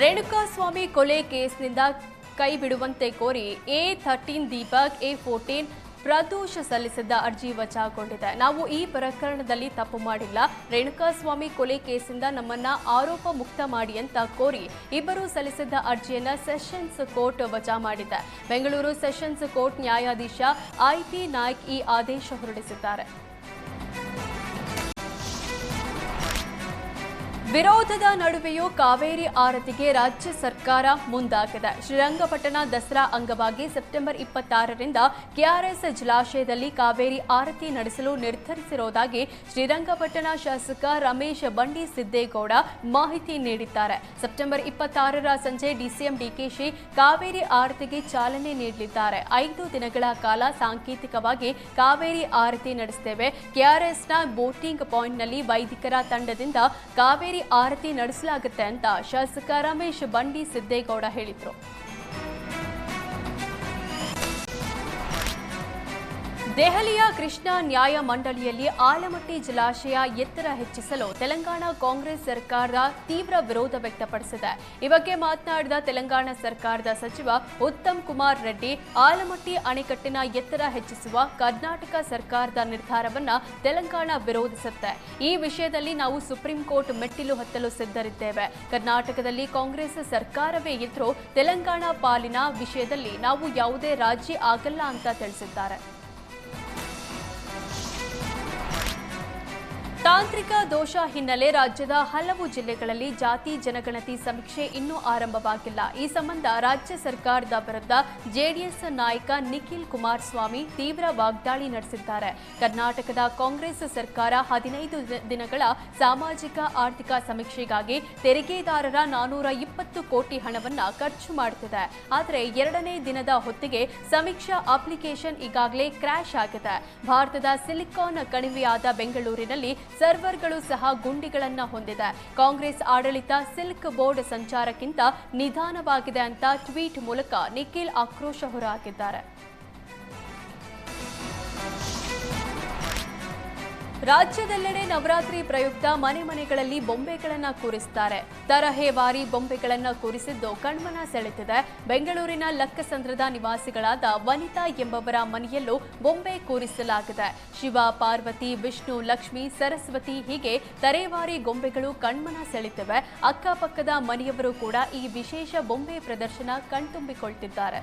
ರೇಣುಕಾಸ್ವಾಮಿ ಕೊಲೆ ಕೇಸ್ನಿಂದ ಕೈ ಬಿಡುವಂತೆ ಕೋರಿ A thirteen Deepak, A fourteen Pradosh ಸಲ್ಲಿಸಿದ್ದ ಅರ್ಜಿ ವಜಾಗೊಂಡಿದೆ. ನಾವು ಈ ಪ್ರಕರಣದಲ್ಲಿ ತಪ್ಪು ಮಾಡಿಲ್ಲ. ರೇಣುಕಾಸ್ವಾಮಿ ಕೊಲೆ ಕೇಸಿಂದ ನಮ್ಮನ್ನ ಆರೋಪ ಮುಕ್ತ ಮಾಡಿ ಅಂತ ಕೋರಿ ಇಬ್ಬರು ಸಲ್ಲಿಸಿದ್ದ ಅರ್ಜಿಯನ್ನ ಸೆಷನ್ಸ್ ಕೋರ್ಟ್ ವಜಾ ಮಾಡಿದೆ. ಬೆಂಗಳೂರು ಸೆಷನ್ಸ್ ಕೋರ್ಟ್ ನ್ಯಾಯಾಧೀಶ ಐಪಿ ನಾಯ್ಕ್ ಈ ಆದೇಶ ಹೊರಡಿಸಿದ್ದಾರೆ. ವಿರೋಧದ ನಡುವೆಯೂ ಕಾವೇರಿ ಆರತಿಗೆ ರಾಜ್ಯ ಸರ್ಕಾರ ಮುಂದಾಗಿದೆ. ಶ್ರೀರಂಗಪಟ್ಟಣ ದಸರಾ ಅಂಗವಾಗಿ ಸೆಪ್ಟೆಂಬರ್ ಇಪ್ಪತ್ತಾರರಿಂದ ಕೆಆರ್ಎಸ್ ಜಲಾಶಯದಲ್ಲಿ ಕಾವೇರಿ ಆರತಿ ನಡೆಸಲು ನಿರ್ಧರಿಸಿರುವುದಾಗಿ ಶ್ರೀರಂಗಪಟ್ಟಣ ಶಾಸಕ ರಮೇಶ್ ಬಂಡಿ ಸಿದ್ದೇಗೌಡ ಮಾಹಿತಿ ನೀಡಿದ್ದಾರೆ. ಸೆಪ್ಟೆಂಬರ್ ಇಪ್ಪತ್ತಾರರ ಸಂಜೆ ಡಿಸಿಎಂ ಡಿಕೆಶಿ ಕಾವೇರಿ ಆರತಿಗೆ ಚಾಲನೆ ನೀಡಲಿದ್ದಾರೆ. ಐದು ದಿನಗಳ ಕಾಲ ಸಾಂಕೇತಿಕವಾಗಿ ಕಾವೇರಿ ಆರತಿ ನಡೆಸುತ್ತೇವೆ ಕೆಆರ್ಎಸ್ನ ಬೋಟಿಂಗ್ ಪಾಯಿಂಟ್ನಲ್ಲಿ ವೈದಿಕರ ತಂಡದಿಂದ ಕಾವೇರಿ ಆರತಿ ನಡೆಸಲಾಗುತ್ತೆ ಅಂತ ಶಾಸಕ ರಮೇಶ್ ಬಂಡಿ ಸಿದ್ದೇಗೌಡ ಹೇಳಿದರು. ದೆಹಲಿಯ ಕೃಷ್ಣ ನ್ಯಾಯ ಮಂಡಳಿಯಲ್ಲಿ ಆಲಮಟ್ಟಿ ಜಲಾಶಯ ಎತ್ತರ ಹೆಚ್ಚಿಸಲು ತೆಲಂಗಾಣ ಕಾಂಗ್ರೆಸ್ ಸರ್ಕಾರ ತೀವ್ರ ವಿರೋಧ ವ್ಯಕ್ತಪಡಿಸಿದೆ. ಈ ಬಗ್ಗೆ ಮಾತನಾಡಿದ ತೆಲಂಗಾಣ ಸರ್ಕಾರದ ಸಚಿವ ಉತ್ತಮ್ ಕುಮಾರ್ ರೆಡ್ಡಿ, ಆಲಮಟ್ಟಿ ಅಣೆಕಟ್ಟಿನ ಎತ್ತರ ಹೆಚ್ಚಿಸುವ ಕರ್ನಾಟಕ ಸರ್ಕಾರದ ನಿರ್ಧಾರವನ್ನ ತೆಲಂಗಾಣ ವಿರೋಧಿಸುತ್ತೆ. ಈ ವಿಷಯದಲ್ಲಿ ನಾವು ಸುಪ್ರೀಂ ಕೋರ್ಟ್ ಮೆಟ್ಟಿಲು ಹತ್ತಲು ಸಿದ್ಧರಿದ್ದೇವೆ. ಕರ್ನಾಟಕದಲ್ಲಿ ಕಾಂಗ್ರೆಸ್ ಸರ್ಕಾರವೇ ಇದ್ರೂ ತೆಲಂಗಾಣ ಪಾಲಿನ ವಿಷಯದಲ್ಲಿ ನಾವು ಯಾವುದೇ ರಾಜಿ ಆಗಲ್ಲ ಅಂತ ತಿಳಿಸಿದ್ದಾರೆ. ತಾಂತ್ರಿಕ ದೋಷ ಹಿನ್ನೆಲೆ ರಾಜ್ಯದ ಹಲವು ಜಿಲ್ಲೆಗಳಲ್ಲಿ ಜಾತಿ ಜನಗಣತಿ ಸಮೀಕ್ಷೆ ಇನ್ನೂ ಆರಂಭವಾಗಿಲ್ಲ. ಈ ಸಂಬಂಧ ರಾಜ್ಯ ಸರ್ಕಾರದ ವಿರುದ್ಧ ಜೆಡಿಎಸ್ ನಾಯಕ ನಿಖಿಲ್ ಕುಮಾರಸ್ವಾಮಿ ತೀವ್ರ ವಾಗ್ದಾಳಿ ನಡೆಸಿದ್ದಾರೆ. ಕರ್ನಾಟಕದ ಕಾಂಗ್ರೆಸ್ ಸರ್ಕಾರ ಹದಿನೈದು ದಿನಗಳ ಸಾಮಾಜಿಕ, ಆರ್ಥಿಕ ಸಮೀಕ್ಷೆಗಾಗಿ ತೆರಿಗೆದಾರರ ನಾನೂರ ಇಪ್ಪತ್ತು ಕೋಟಿ ಹಣವನ್ನ ಖರ್ಚು ಮಾಡುತ್ತಿದೆ. ಆದರೆ ಎರಡನೇ ದಿನದ ಹೊತ್ತಿಗೆ ಸಮೀಕ್ಷಾ ಅಪ್ಲಿಕೇಶನ್ ಈಗಾಗಲೇ ಕ್ರ್ಯಾಶ್ ಆಗಿದೆ. ಭಾರತದ ಸಿಲಿಕಾನ್ ಕಣಿವೆಯಾದ ಬೆಂಗಳೂರಿನಲ್ಲಿ ಸರ್ವರ್ಗಳು ಸಹ ಗುಂಡಿಗಳನ್ನ ಹೊಂದಿದೆ. ಕಾಂಗ್ರೆಸ್ ಆಡಳಿತ ಸಿಲ್ಕ್ ಬೋರ್ಡ್ ಸಂಚಾರಕ್ಕಿಂತ ನಿಧಾನವಾಗಿದೆ ಅಂತ ಟ್ವೀಟ್ ಮೂಲಕ ನಿಖಿಲ್ ಆಕ್ರೋಶ ಹೊರಹಾಕಿದ್ದಾರೆ. ರಾಜ್ಯದೆಲ್ಲೆಡೆ ನವರಾತ್ರಿ ಪ್ರಯುಕ್ತ ಮನೆ ಮನೆಗಳಲ್ಲಿ ಬೊಂಬೆಗಳನ್ನು ಕೂರಿಸುತ್ತಾರೆ ತರಹೇವಾರಿ ಬೊಂಬೆಗಳನ್ನು ಕೂರಿಸಿದ್ದು ಕಣ್ಮನ ಸೆಳೆತಿದೆ. ಬೆಂಗಳೂರಿನ ಲಕ್ಕಸಂದ್ರದ ನಿವಾಸಿಗಳಾದ ವನಿತಾ ಎಂಬವರ ಮನೆಯಲ್ಲೂ ಬೊಂಬೆ ಕೂರಿಸಲಾಗಿದೆ. ಶಿವ, ಪಾರ್ವತಿ, ವಿಷ್ಣು, ಲಕ್ಷ್ಮಿ, ಸರಸ್ವತಿ ಹೀಗೆ ತರೇವಾರಿ ಗೊಂಬೆಗಳು ಕಣ್ಮನ ಸೆಳೆತಿವೆ. ಅಕ್ಕಪಕ್ಕದ ಮನೆಯವರು ಕೂಡ ಈ ವಿಶೇಷ ಬೊಂಬೆ ಪ್ರದರ್ಶನ ಕಣ್ತುಂಬಿಕೊಳ್ತಿದ್ದಾರೆ.